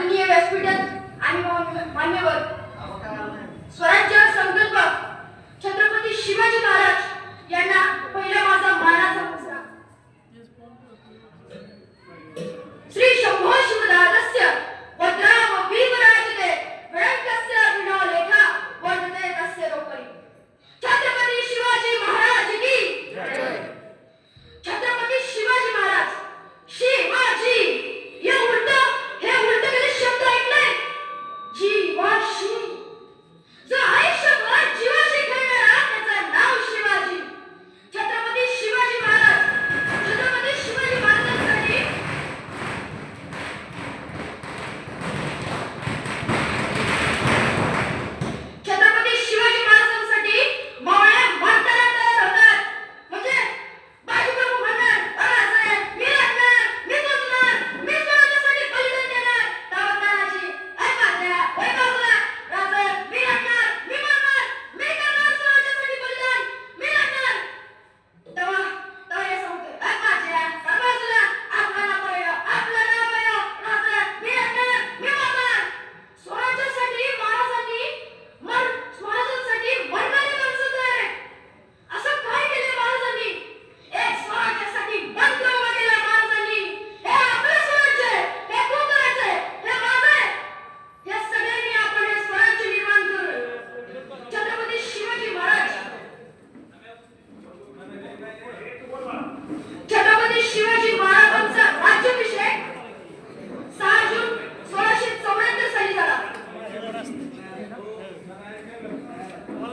माननीय व्यासपीठात आणि मान्यवर स्वराज्य संकल्प Chhatrapati Shivaji Maharaj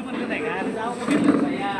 menurut mereka, tahu begitu saya.